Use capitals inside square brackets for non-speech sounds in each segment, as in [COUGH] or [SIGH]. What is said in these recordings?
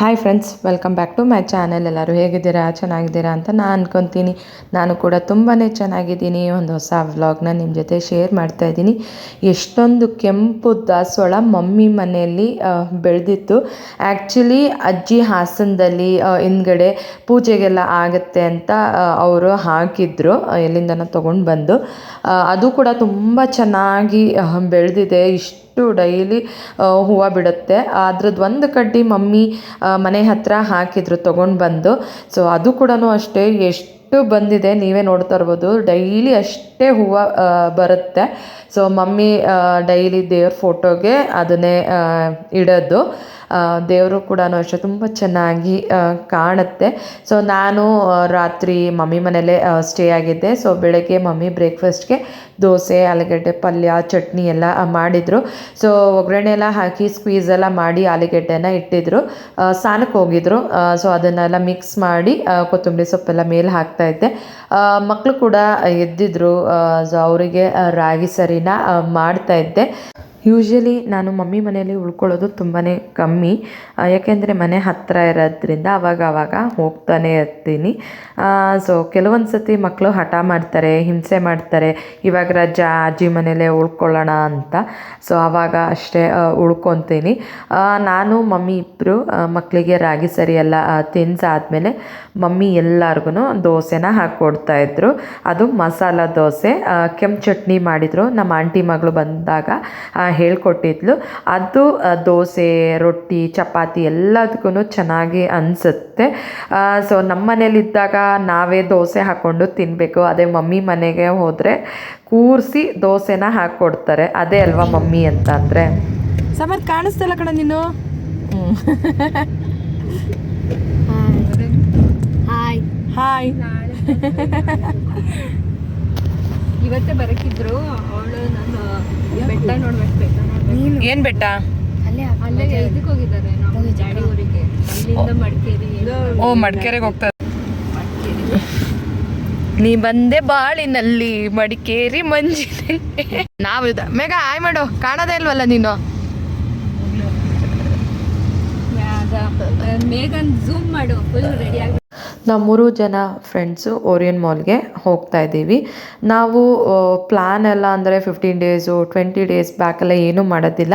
Hi friends welcome back to my channel ಎಲ್ಲರೂ ಹೇಗಿದ್ದೀರಾ? ಚೆನ್ನಾಗಿದ್ದೀರಾ ಅಂತ ನಾನು ಅಂದ್ಕೊತೀನಿ ನಾನು ಕೂಡ ತುಂಬಾ ಚೆನ್ನಾಗಿದ್ದೀನಿ. ಒಂದು ಹೊಸ ವ್ಲಾಗ್ನ ನಿಮ್ಮ ಜೊತೆ ಶೇರ್ ಮಾಡ್ತಾ ಇದ್ದೀನಿ. ಎಷ್ಟೊಂದು ಕೆಂಪು ದಾಸೋಳ ಮಮ್ಮಿ ಮನೆಯಲ್ಲಿ ಬೆಳೆದಿತ್ತು. ಆ್ಯಕ್ಚುಲಿ ಅಜ್ಜಿ ಹಾಸನದಲ್ಲಿ ಹಿಂದ್ಗಡೆ ಪೂಜೆಗೆಲ್ಲ ಆಗುತ್ತೆ ಅಂತ ಅವರು ಹಾಕಿದ್ರು. ಎಲ್ಲಿಂದನ ತೊಗೊಂಡು ಬಂದು. ಅದು ಕೂಡ ತುಂಬ ಚೆನ್ನಾಗಿ ಬೆಳೆದಿದೆ. ಇಷ್ಟು ಡೈಲಿ ಹೂವು ಬಿಡುತ್ತೆ. ಅದ್ರದ್ದು ಒಂದು ಕಡ್ಡಿ ಮಮ್ಮಿ ಮನೆ ಹತ್ರ ಹಾಕಿದ್ರು, ತೊಗೊಂಡು ಬಂದು. ಸೊ, ಅದು ಕೂಡ ಅಷ್ಟೇ, ಎಷ್ಟು ಬಂದಿದೆ, ನೀವೇ ನೋಡ್ತಾ ಇರ್ಬೋದು. ಡೈಲಿ ಅಷ್ಟೇ ಹೂವು ಬರುತ್ತೆ. ಸೊ ಮಮ್ಮಿ ಡೈಲಿ ದೇವ್ರ ಫೋಟೋಗೆ ಅದನ್ನೇ ಇಡೋದು. ದೇವರು ಕೂಡ ಅಷ್ಟೇ, ತುಂಬ ಚೆನ್ನಾಗಿ ಕಾಣುತ್ತೆ. ಸೊ ನಾನು ರಾತ್ರಿ ಮಮ್ಮಿ ಮನೇಲೇ ಸ್ಟೇ ಆಗಿದ್ದೆ. ಸೊ ಬೆಳಗ್ಗೆ ಮಮ್ಮಿ ಬ್ರೇಕ್ಫಾಸ್ಟ್ಗೆ ದೋಸೆ, ಆಲೂಗಡ್ಡೆ, ಪಲ್ಯ, ಚಟ್ನಿ ಎಲ್ಲ ಮಾಡಿದರು. ಸೊ ಒಗ್ಗರಣೆ ಎಲ್ಲ ಹಾಕಿ ಸ್ಕ್ವೀಸ್ ಎಲ್ಲ ಮಾಡಿ ಆಲೂಗಡ್ಡೆನ ಇಟ್ಟಿದ್ರು. ಸ್ನಾನಕ್ಕೆ ಹೋಗಿದ್ರು. ಸೊ ಅದನ್ನೆಲ್ಲ ಮಿಕ್ಸ್ ಮಾಡಿ ಕೊತ್ತಂಬರಿ ಸೊಪ್ಪೆಲ್ಲ ಮೇಲೆ ಹಾಕ್ತಾ ಇದ್ದೆ ಮಕ್ಕಳು ಕೂಡ ಎದ್ದಿದ್ರು ಅವರಿಗೆ ರಾಗಿ ಸರಿನ ಆ, ಮಾಡ್ತಾ ಇದ್ದೆ ಯೂಶ್ವಲಿ ನಾನು ಮಮ್ಮಿ ಮನೆಯಲ್ಲಿ ಉಳ್ಕೊಳ್ಳೋದು ತುಂಬಾ ಕಮ್ಮಿ. ಯಾಕೆಂದರೆ ಮನೆ ಹತ್ತಿರ ಇರೋದ್ರಿಂದ ಅವಾಗ ಅವಾಗ ಹೋಗ್ತಾನೆ ಇರ್ತೀನಿ. ಸೊ ಕೆಲವೊಂದು ಸತಿ ಮಕ್ಕಳು ಹಠ ಮಾಡ್ತಾರೆ, ಹಿಂಸೆ ಮಾಡ್ತಾರೆ. ಇವಾಗ ರಜಾ, ಅಜ್ಜಿ ಮನೆಯಲ್ಲೇ ಉಳ್ಕೊಳ್ಳೋಣ ಅಂತ. ಸೊ ಆವಾಗ ಅಷ್ಟೇ ಉಳ್ಕೊತೀನಿ. ನಾನು, ಮಮ್ಮಿ ಇಬ್ಬರು ಮಕ್ಕಳಿಗೆ ರಾಗಿ ಸರಿ ಎಲ್ಲ ತಿನ್ಸಾದ್ಮೇಲೆ ಮಮ್ಮಿ ಎಲ್ಲರಿಗೂ ದೋಸೆನ ಹಾಕ್ಕೊಡ್ತಾಯಿದ್ರು ಅದು ಮಸಾಲ ದೋಸೆ ಕೆಂಪು ಚಟ್ನಿ ಮಾಡಿದರು. ನಮ್ಮ ಆಂಟಿ ಮಗಳು ಬಂದಾಗ ಹೇಳ್ಕೊಟ್ಟಿದ್ಲು. ಅದು ದೋಸೆ ರೊಟ್ಟಿ ಚಪಾತಿ ಎಲ್ಲದಕ್ಕೂ ಚೆನ್ನಾಗಿ ಅನಿಸುತ್ತೆ. ಸೊ ನಮ್ಮ ಮನೇಲಿದ್ದಾಗ ನಾವೇ ದೋಸೆ ಹಾಕ್ಕೊಂಡು ತಿನ್ನಬೇಕು ಅದೇ ಮಮ್ಮಿ ಮನೆಗೆ ಹೋದರೆ ಕೂರಿಸಿ ದೋಸೆನ ಹಾಕ್ಕೊಡ್ತಾರೆ. ಅದೇ ಅಲ್ವಾ ಮಮ್ಮಿ ಅಂತ ಅಂದರೆ ಸಮರ್ ಕಾಣಿಸ್ತಲ್ಲ ಕಣ ನೀನು? ಹಾಯ್ ಹಾಯ್ [LAUGHS] ಇವತ್ತೇ ಬರಕಿದ್ರು ಅವಳು ನಾನು ಬೆಟ್ಟ ನೋಡ್ಬೇಕು ಬೆಟ್ಟ ನೋಡ್ಬೇಕು. ಏನು ಬೆಟ್ಟ? ಅಲ್ಲೇ ಅಲ್ಲೇ ಇದಕ್ಕೆ ಹೋಗಿದ್ದಾರೆ ನಾವು ಜಾಡಿ ಊರಿಗೆ. ಅಲ್ಲಿಂದ ಮಡಿಕೇರಿ ಓ ಮಡಿಕೇರಿಗೆ ಹೋಗ್ತಾರೆ. ನೀ ಬಂದೆ ಬಾಳಿನಲ್ಲಿ ಮಡಿಕೇರಿ ಮಂಜಿ ನಾವು ಇದ ಮೇಘ ಆಯ್ ಮಾಡು. ಕಾಣದೇ ಇಲ್ವಲ್ಲ ನೀನು? ಮೇಘನ್ ಝೂಮ್ ಮಾಡು. ಫುಲ್ ರೆಡಿ ಆಗಿ ನಾವು ಮೂರು ಜನ ಫ್ರೆಂಡ್ಸು ಓರಿಯನ್ ಮಾಲ್ಗೆ ಹೋಗ್ತಾ ಇದ್ದೀವಿ. ನಾವು ಪ್ಲ್ಯಾನ್ ಎಲ್ಲ ಅಂದರೆ ಫಿಫ್ಟೀನ್ ಡೇಸು ಟ್ವೆಂಟಿ ಡೇಸ್ ಬ್ಯಾಕೆಲ್ಲ ಏನೂ ಮಾಡೋದಿಲ್ಲ.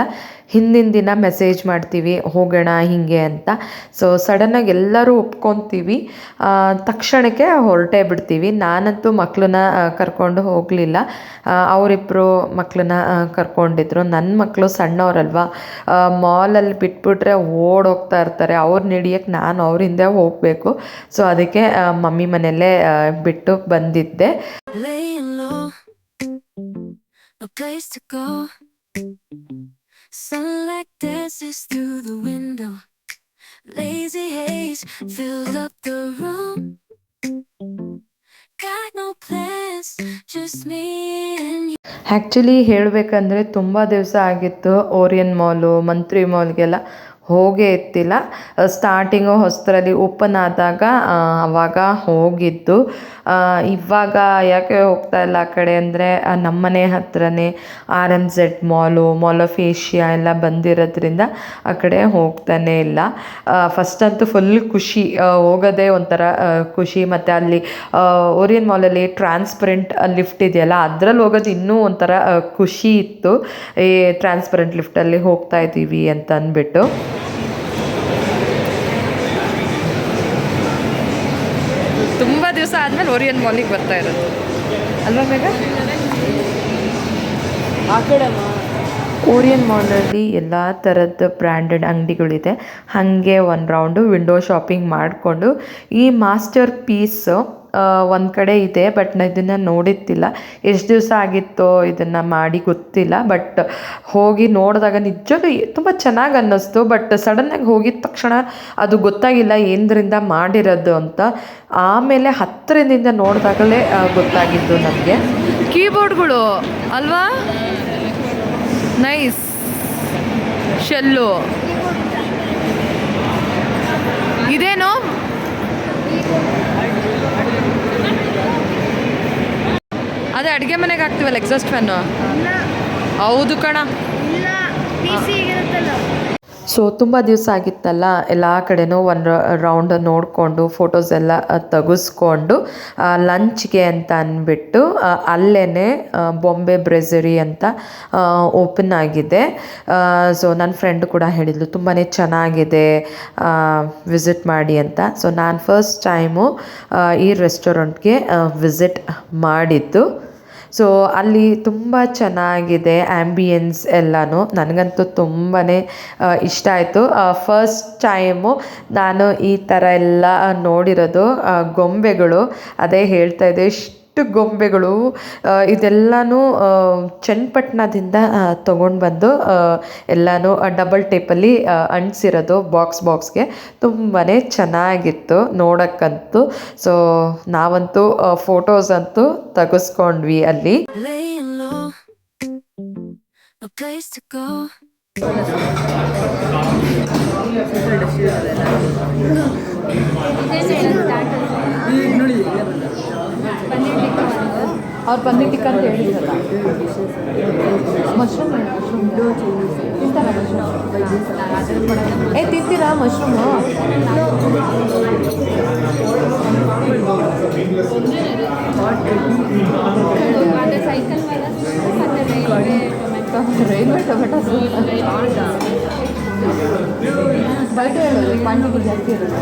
ಹಿಂದಿನ ದಿನ ಮೆಸೇಜ್ ಮಾಡ್ತೀವಿ, ಹೋಗೋಣ ಹೀಗೆ ಅಂತ. ಸೊ ಸಡನ್ನಾಗಿ ಎಲ್ಲರೂ ಒಪ್ಕೊತೀವಿ. ತಕ್ಷಣಕ್ಕೆ ಹೊರಟೇ ಬಿಡ್ತೀವಿ. ನಾನಂತೂ ಮಕ್ಕಳನ್ನ ಕರ್ಕೊಂಡು ಹೋಗಲಿಲ್ಲ. ಅವರಿಬ್ಬರು ಮಕ್ಕಳನ್ನ ಕರ್ಕೊಂಡಿದ್ರು. ನನ್ನ ಮಕ್ಕಳು ಸಣ್ಣವರಲ್ವಾ? ಮಾಲಲ್ಲಿ ಬಿಟ್ಬಿಟ್ರೆ ಓಡೋಗ್ತಾ ಇರ್ತಾರೆ. ಅವ್ರನ್ನ ಹಿಡಿಯೋಕ್ಕೆ ನಾನು ಅವರಿಂದ ಹೋಗಬೇಕು. ಸೊ ಅದಕ್ಕೆ ಮಮ್ಮಿ ಮನೆಯಲ್ಲೇ ಬಿಟ್ಟು ಬಂದಿದ್ದೆ. Sunlight dances through the window. Lazy haze fills up the room. Got no plans, just me and you. Actually ಹೇಳಬೇಕಂದ್ರೆ ತುಂಬ ದಿವಸ ಆಗಿತ್ತು ಓರಿಯನ್ ಮಾಲು ಮಂತ್ರಿ ಮಾಲ್ಗೆಲ್ಲ ಹೋಗೇ ಇತ್ತಿಲ್ಲ. ಸ್ಟಾರ್ಟಿಂಗು ಹೊಸದ್ರಲ್ಲಿ ಓಪನ್ ಆದಾಗ ಆವಾಗ ಹೋಗಿದ್ದು. ಇವಾಗ ಯಾಕೆ ಹೋಗ್ತಾ ಇಲ್ಲ ಆ ಕಡೆ ಅಂದರೆ ನಮ್ಮನೆ ಹತ್ರನೇ R M Z mall mall of Asia ಎಲ್ಲ ಬಂದಿರೋದ್ರಿಂದ ಆ ಕಡೆ ಹೋಗ್ತಾನೆ ಇಲ್ಲ. ಫಸ್ಟ್ ಅಂತೂ ಫುಲ್ ಖುಷಿ ಹೋಗೋದೇ ಒಂಥರ ಖುಷಿ. ಮತ್ತು ಅಲ್ಲಿ ಓರಿಯನ್ ಮಾಲಲ್ಲಿ ಟ್ರಾನ್ಸ್ಪರೆಂಟ್ ಲಿಫ್ಟ್ ಇದೆಯಲ್ಲ, ಅದರಲ್ಲಿ ಹೋಗೋದು ಇನ್ನೂ ಒಂಥರ ಖುಷಿ ಇತ್ತು. ಈ ಟ್ರಾನ್ಸ್ಪರೆಂಟ್ ಲಿಫ್ಟಲ್ಲಿ ಹೋಗ್ತಾ ಇದ್ದೀವಿ ಅಂತ ಅಂದ್ಬಿಟ್ಟು. ಓರಿಯನ್ ಮಾಲಿಗೆ ಬರ್ತಾ ಇರೋದು. ಅಲ್ವಾ ಬೇಗ ಆ ಕಡೆ ಓರಿಯನ್ ಮಾಲಲ್ಲಿ ಎಲ್ಲ ಥರದ ಬ್ರ್ಯಾಂಡೆಡ್ ಅಂಗಡಿಗಳಿದೆ. ಹಾಗೆ ಒಂದು ರೌಂಡು ವಿಂಡೋ ಶಾಪಿಂಗ್ ಮಾಡಿಕೊಂಡು ಈ ಮಾಸ್ಟರ್ ಪೀಸ್ ಒಂದು ಕಡೆ ಇದೆ ಬಟ್ ನಾನು ಇದನ್ನು ನೋಡಿತ್ತಿಲ್ಲ ಎಷ್ಟು ದಿವಸ ಆಗಿತ್ತೋ ಇದನ್ನು ಮಾಡಿ ಗೊತ್ತಿಲ್ಲ ಬಟ್ ಹೋಗಿ ನೋಡಿದಾಗ ನಿಜವೂ ತುಂಬ ಚೆನ್ನಾಗಿ ಅನ್ನಿಸ್ತು ಬಟ್ ಸಡನ್ನಾಗಿ ಹೋಗಿದ ತಕ್ಷಣ ಅದು ಗೊತ್ತಾಗಿಲ್ಲ, ಏನರಿಂದ ಮಾಡಿರೋದು ಅಂತ. ಆಮೇಲೆ ಹತ್ತಿರದಿಂದ ನೋಡಿದಾಗಲೇ ಗೊತ್ತಾಗಿದ್ದು ನನಗೆ ಕೀಬೋರ್ಡ್ಗಳು, ಅಲ್ವಾ? ನೈಸ್. ಶೆಲ್ಲು. ಇದೇನು? ಅದೇ ಅಡುಗೆ ಮನೆಗೆ ಹಾಕ್ತೀವಲ್ಲ ಎಕ್ಸಾಸ್ಟ್ ಫ್ಯಾನು ಹೌದು ಕಣ. ಸೊ ತುಂಬ ದಿವಸ ಆಗಿತ್ತಲ್ಲ, ಎಲ್ಲ ಕಡೆನೂ ಒಂದು ರೌಂಡ್ ನೋಡಿಕೊಂಡು ಫೋಟೋಸ್ ಎಲ್ಲ ತೆಗೆಸ್ಕೊಂಡು ಲಂಚ್ಗೆ ಅಂತ ಅಂದ್ಬಿಟ್ಟು ಅಲ್ಲೇ ಬೊಂಬೆ ಬ್ರೆಸರಿ ಅಂತ ಓಪನ್ ಆಗಿದೆ. ಸೊ ನನ್ನ ಫ್ರೆಂಡ್ ಕೂಡ ಹೇಳಿದ್ಲು ತುಂಬಾ ಚೆನ್ನಾಗಿದೆ ವಿಸಿಟ್ ಮಾಡಿ ಅಂತ. ಸೊ ನಾನು ಫಸ್ಟ್ ಟೈಮು ಈ ರೆಸ್ಟೋರೆಂಟ್ಗೆ ವಿಸಿಟ್ ಮಾಡಿದ್ದು. ಸೊ ಅಲ್ಲಿ ತುಂಬ ಚೆನ್ನಾಗಿದೆ ಆ್ಯಂಬಿಯನ್ಸ್ ಎಲ್ಲನೂ. ನನಗಂತೂ ತುಂಬಾ ಇಷ್ಟ ಆಯಿತು. ಫಸ್ಟ್ ಟೈಮು ನಾನು ಈ ಥರ ಎಲ್ಲ ನೋಡಿರೋದು ಗೊಂಬೆಗಳು. ಅದೇ ಹೇಳ್ತಾ ಇದ್ದೆ ಇಷ್ಟು ಗೊಂಬೆಗಳು ಇದೆಲ್ಲನೂ ಚನ್ನಪಟ್ಟಣದಿಂದ ತೊಗೊಂಡು ಬಂದು ಎಲ್ಲನೂ ಡಬಲ್ ಟೇಪಲ್ಲಿ ಅಂಟಿಸಿರೋದು ಬಾಕ್ಸ್ ಬಾಕ್ಸ್ಗೆ ತುಂಬಾ ಚೆನ್ನಾಗಿತ್ತು ನೋಡೋಕ್ಕಂತೂ. ಸೊ ನಾವಂತೂ ಫೋಟೋಸ್ ಅಂತೂ ತೆಗೆಸ್ಕೊಂಡ್ವಿ ಅಲ್ಲಿ. ಈಗ low, no place to go. ಅವ್ರು ಪನ್ನೀರ್ ಟಿಕ್ಕ ಅಂತ ಹೇಳಿದ್ರಲ್ಲ ಮಶ್ರೂಮ್ ಏ ತಿಂತೀರಾ ಮಶ್ರೂಮು ಅದೇ ಸೈಕಲ್ ಮೇಲೆ ಮತ್ತೆ ರೈಲ್ವೆ ಟೊಮೆಟೊ ಬೈಟ್ ಹೇಳೋದು ಪಾನಿಪುರಿ ಜಾಸ್ತಿ ಇರುತ್ತೆ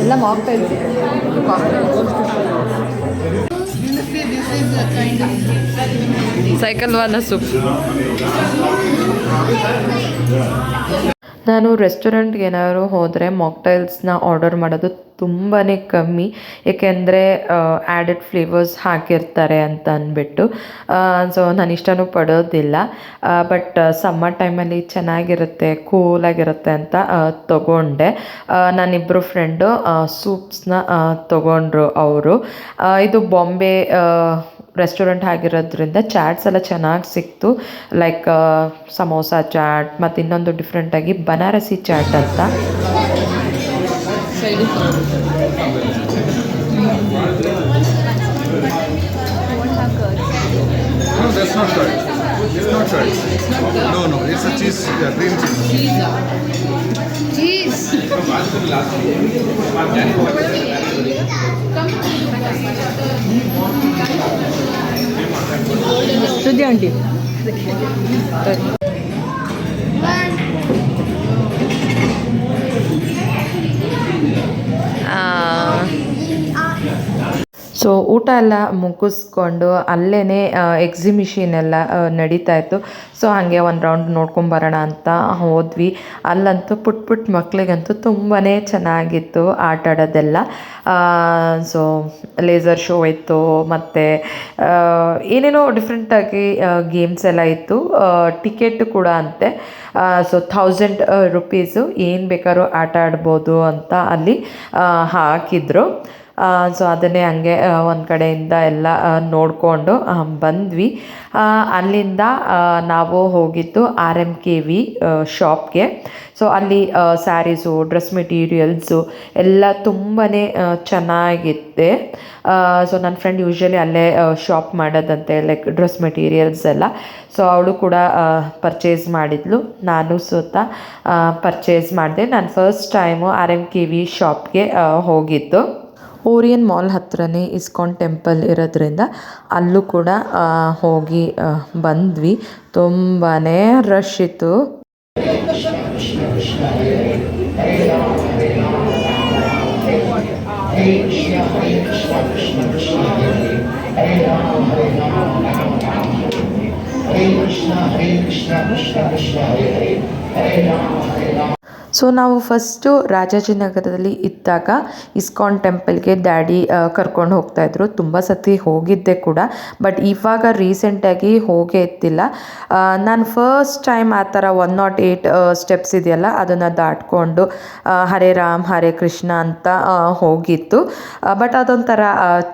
എല്ലാം ഓഫ് സൈക്കിൾ വന്ന സൂപ്പ് ನಾನು ರೆಸ್ಟೋರೆಂಟ್ಗೆ ಏನಾದ್ರು ಹೋದರೆ ಮಾಕ್ಟೈಲ್ಸ್ನ ಆರ್ಡರ್ ಮಾಡೋದು ತುಂಬಾ ಕಮ್ಮಿ. ಏಕೆಂದರೆ ಆ್ಯಡೆಡ್ ಫ್ಲೇವರ್ಸ್ ಹಾಕಿರ್ತಾರೆ ಅಂತ ಅಂದ್ಬಿಟ್ಟು. ಸೊ ನಾನು ಇಷ್ಟನೂ ಪಡೋದಿಲ್ಲ. ಬಟ್ ಸಮ್ಮರ್ ಟೈಮಲ್ಲಿ ಚೆನ್ನಾಗಿರುತ್ತೆ ಕೂಲಾಗಿರುತ್ತೆ ಅಂತ ತೊಗೊಂಡೆ. ನಾನಿಬ್ಬರು ಫ್ರೆಂಡು ಸೂಪ್ಸ್ನ ತೊಗೊಂಡ್ರು ಅವರು. ಇದು ಬಾಂಬೆ ರೆಸ್ಟೋರೆಂಟ್ ಆಗಿರೋದ್ರಿಂದ ಚಾಟ್ಸ್ ಎಲ್ಲ ಚೆನ್ನಾಗಿ ಸಿಕ್ತು. ಲೈಕ್ ಸಮೋಸ ಚಾಟ್ ಮತ್ತು ಇನ್ನೊಂದು ಡಿಫ್ರೆಂಟಾಗಿ ಬನಾರಸಿ ಚಾಟ್ ಅಂತ. 是这样的对。ಸೊ ಊಟ ಎಲ್ಲ ಮುಗಿಸ್ಕೊಂಡು ಅಲ್ಲೇ ಎಕ್ಸಿಬಿಷನ್ ಎಲ್ಲ ನಡೀತಾ ಇತ್ತು. ಸೊ ಹಾಗೆ ಒಂದು ರೌಂಡ್ ನೋಡ್ಕೊಂಬರೋಣ ಅಂತ ಹೋದ್ವಿ. ಅಲ್ಲಂತೂ ಪುಟ್ ಪುಟ್ ಮಕ್ಕಳಿಗಂತೂ ತುಂಬಾ ಚೆನ್ನಾಗಿತ್ತು ಆಟ ಆಡೋದೆಲ್ಲ. ಸೊ ಲೇಸರ್ ಶೋ ಇತ್ತು, ಮತ್ತು ಏನೇನೋ ಡಿಫ್ರೆಂಟಾಗಿ ಗೇಮ್ಸ್ ಎಲ್ಲ ಇತ್ತು. ಟಿಕೆಟ್ ಕೂಡ ಅಂತೆ. ಸೊ ಥೌಸಂಡ್ ರುಪೀಸು ಏನು ಬೇಕಾದ್ರೂ ಆಟ ಆಡ್ಬೋದು ಅಂತ ಅಲ್ಲಿ ಹಾಕಿದ್ರು. ಸೊ ಅದನ್ನೇ ಹಂಗೆ ಒಂದು ಕಡೆಯಿಂದ ಎಲ್ಲ ನೋಡಿಕೊಂಡು ಬಂದ್ವಿ. ಅಲ್ಲಿಂದ ನಾವು ಹೋಗಿದ್ದು ಆರ್ ಎಂ ಕೆ ವಿ ಶಾಪ್ಗೆ. ಸೊ ಅಲ್ಲಿ ಸ್ಯಾರೀಸು ಡ್ರೆಸ್ ಮೆಟೀರಿಯಲ್ಸು ಎಲ್ಲ ತುಂಬಾ ಚೆನ್ನಾಗಿತ್ತೆ. ಸೊ ನನ್ನ ಫ್ರೆಂಡ್ ಯೂಶ್ವಲಿ ಅಲ್ಲೇ ಶಾಪ್ ಮಾಡೋದಂತೆ ಲೈಕ್ ಡ್ರೆಸ್ ಮೆಟೀರಿಯಲ್ಸ್ ಎಲ್ಲ. ಸೊ ಅವಳು ಕೂಡ ಪರ್ಚೇಸ್ ಮಾಡಿದ್ಲು. ನಾನು ಸುತ್ತ ಪರ್ಚೇಸ್ ಮಾಡಿದೆ. ನಾನು first time R M K V ಶಾಪ್ಗೆ ಹೋಗಿದ್ದು. ಓರಿಯನ್ ಮಾಲ್ ಹತ್ರನೇ ಇಸ್ಕಾನ್ ಟೆಂಪಲ್ ಇರೋದ್ರಿಂದ ಅಲ್ಲೂ ಕೂಡ ಹೋಗಿ ಬಂದ್ವಿ. ತುಂಬಾ ರಶ್ ಇತ್ತು. ಸೊ ನಾವು ಫಸ್ಟು ರಾಜಾಜಿನಗರದಲ್ಲಿ ಇದ್ದಾಗ ಇಸ್ಕಾನ್ ಟೆಂಪಲ್ಗೆ ಡ್ಯಾಡಿ ಕರ್ಕೊಂಡು ಹೋಗ್ತಾಯಿದ್ರು ತುಂಬ ಸತಿ ಹೋಗಿದ್ದೆ ಕೂಡ. ಬಟ್ ಇವಾಗ ರೀಸೆಂಟಾಗಿ ಹೋಗೇ ಇದ್ದಿಲ್ಲ. ನಾನು ಫಸ್ಟ್ ಟೈಮ್ ಆ ಥರ ಒನ್ ನಾಟ್ ಏಯ್ಟ್ ಸ್ಟೆಪ್ಸ್ ಇದೆಯಲ್ಲ, ಅದನ್ನು ದಾಟ್ಕೊಂಡು ಹರೇ ರಾಮ್, ಹರೇ ಕೃಷ್ಣ ಅಂತ ಹೋಗಿತ್ತು ಬಟ್ ಅದೊಂಥರ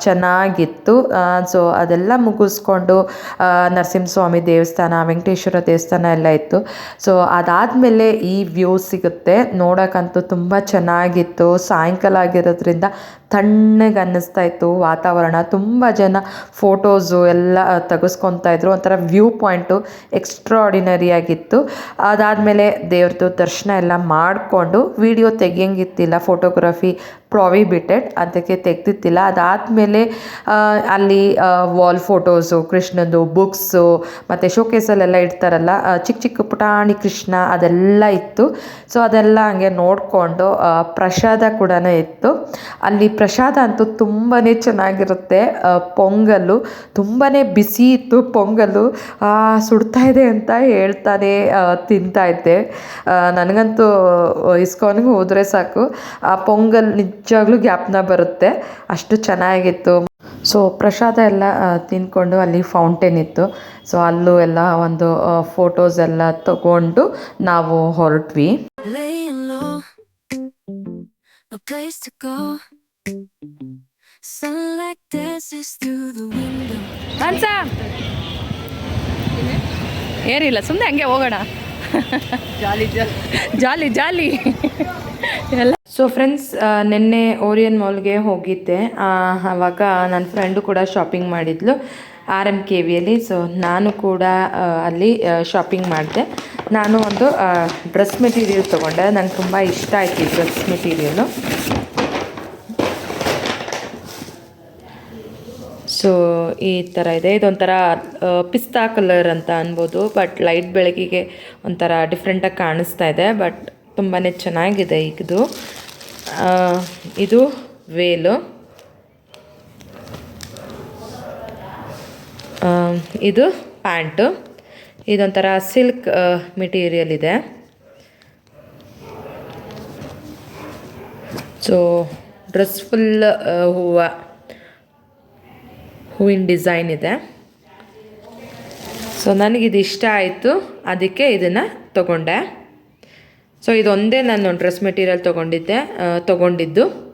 ಚೆನ್ನಾಗಿತ್ತು. ಸೊ ಅದೆಲ್ಲ ಮುಗಿಸ್ಕೊಂಡು ನರಸಿಂಹಸ್ವಾಮಿ ದೇವಸ್ಥಾನ, ವೆಂಕಟೇಶ್ವರ ದೇವಸ್ಥಾನ ಎಲ್ಲ ಇತ್ತು. ಸೊ ಅದಾದಮೇಲೆ ಈ ವ್ಯೂ ಸಿಗುತ್ತೆ. ನೋಡೋಕ್ಕಂತೂ ತುಂಬ ಚೆನ್ನಾಗಿತ್ತು. ಸಾಯಂಕಾಲ ಆಗಿರೋದ್ರಿಂದ ತಣ್ಣಗೆ ಅನ್ನಿಸ್ತಾ ಇತ್ತು ವಾತಾವರಣ. ತುಂಬ ಜನ ಫೋಟೋಸು ಎಲ್ಲ ತೆಗೆಸ್ಕೊತಾ ಇದ್ರು. ಒಂಥರ ವ್ಯೂ ಪಾಯಿಂಟು ಎಕ್ಸ್ಟ್ರಾಡಿನರಿ ಆಗಿತ್ತು. ಅದಾದಮೇಲೆ ದೇವ್ರದ್ದು ದರ್ಶನ ಎಲ್ಲ ಮಾಡಿಕೊಂಡು ವಿಡಿಯೋ ತೆಗಿಯಂಗಿತ್ತಿಲ್ಲ. ಫೋಟೋಗ್ರಫಿ ಪ್ರಾವಿಬಿಟೆಡ್ ಅದಕ್ಕೆ ತೆಗ್ದಿತ್ತಿಲ್ಲ. ಅದಾದಮೇಲೆ ಅಲ್ಲಿ ವಾಲ್ ಫೋಟೋಸು ಕೃಷ್ಣದ್ದು ಬುಕ್ಸು ಮತ್ತು ಶೋಕೇಸಲ್ಲೆಲ್ಲ ಇಡ್ತಾರಲ್ಲ ಚಿಕ್ಕ ಚಿಕ್ಕ ಪುಟಾಣಿ ಕೃಷ್ಣ ಅದೆಲ್ಲ ಇತ್ತು. ಸೊ ಅದೆಲ್ಲ ಹಂಗೆ ನೋಡಿಕೊಂಡು ಪ್ರಸಾದ ಕೂಡ ಇತ್ತು. ಅಲ್ಲಿ ಪ್ರಸಾದ ಅಂತೂ ತುಂಬಾ ಚೆನ್ನಾಗಿರುತ್ತೆ. ಪೊಂಗಲು ತುಂಬಾ ಬಿಸಿ ಇತ್ತು ಪೊಂಗಲ್ಲು ಆ, ಸುಡ್ತಾ ಇದೆ ಅಂತ ಹೇಳ್ತಾನೆ ತಿಂತಾ ಇದ್ದೆ. ನನಗಂತೂ ಇಸ್ಕಾನ್ಗೆ ಹೋದರೆ ಸಾಕು. ಆ ಪೊಂಗಲ್ ನಿಜವಾಗ್ಲೂ ಗ್ಯಾಪ್ನ ಬರುತ್ತೆ. ಅಷ್ಟು ಚೆನ್ನಾಗಿತ್ತು. ಸೊ ಪ್ರಸಾದ ಎಲ್ಲ ತಿಂದ್ಕೊಂಡು ಅಲ್ಲಿ ಫೌಂಟೇನ್ ಇತ್ತು. ಸೊ ಅಲ್ಲೂ ಎಲ್ಲ ಒಂದು ಫೋಟೋಸ್ ಎಲ್ಲ ತಗೊಂಡು ನಾವು ಹೊರಟ್ವಿ. Laying low, no place to go. Sunlight dances through the window. ಅನ್ಸ ಏನಿಲ್ಲ ಸುಮ್ಮನೆ ಹಂಗೆ ಹೋಗೋಣ. Jolly jolly. ಜಾಲಿ ಎಲ್ಲ ಸೊ ಫ್ರೆಂಡ್ಸ್ ನಿನ್ನೆ ಓರಿಯನ್ ಮಾಲ್ಗೆ ಹೋಗಿದ್ದೆ. ಆವಾಗ ನನ್ನ ಫ್ರೆಂಡು ಕೂಡ ಶಾಪಿಂಗ್ ಮಾಡಿದ್ಲು. ಆರ್ ಎಂ ಕೆ ವಿಯಲ್ಲಿ. ಸೊ ನಾನು ಕೂಡ ಅಲ್ಲಿ ಶಾಪಿಂಗ್ ಮಾಡಿದೆ. ನಾನು ಒಂದು ಡ್ರೆಸ್ ಮೆಟೀರಿಯಲ್ ತೊಗೊಂಡೆ. ನಂಗೆ ತುಂಬ ಇಷ್ಟ ಆಯ್ತು ಈ ಡ್ರೆಸ್ ಮೆಟೀರಿಯಲು ಸೊ ಈ ಥರ ಇದೆ. ಇದೊಂಥರ ಪಿಸ್ತಾ ಕಲರ್ ಅಂತ ಅನ್ಬೋದು ಬಟ್ ಲೈಟ್ ಬೆಳಕಿಗೆ ಒಂಥರ ಡಿಫ್ರೆಂಟಾಗಿ ಕಾಣಿಸ್ತಾ ಇದೆ ಬಟ್ ತುಂಬಾ ಚೆನ್ನಾಗಿದೆ ಆ, ಇದು ವೇಲು. ಇದು ಪ್ಯಾಂಟು. ಇದೊಂಥರ ಸಿಲ್ಕ್ ಮೆಟೀರಿಯಲ್ ಇದೆ. ಸೊ, ಡ್ರೆಸ್ ಫುಲ್ ಹೂವು, ಹೂವಿನ ಡಿಸೈನ್ ಇದೆ. ಸೊ, ನನಗಿದು ಇಷ್ಟ ಆಯಿತು. ಅದಕ್ಕೆ ಇದನ್ನು ತಗೊಂಡೆ. ಸೊ, ಇದೊಂದೇ ನಾನು ಡ್ರೆಸ್ ಮೆಟೀರಿಯಲ್ ತೊಗೊಂಡಿದ್ದೆ ತೊಗೊಂಡಿದ್ದು.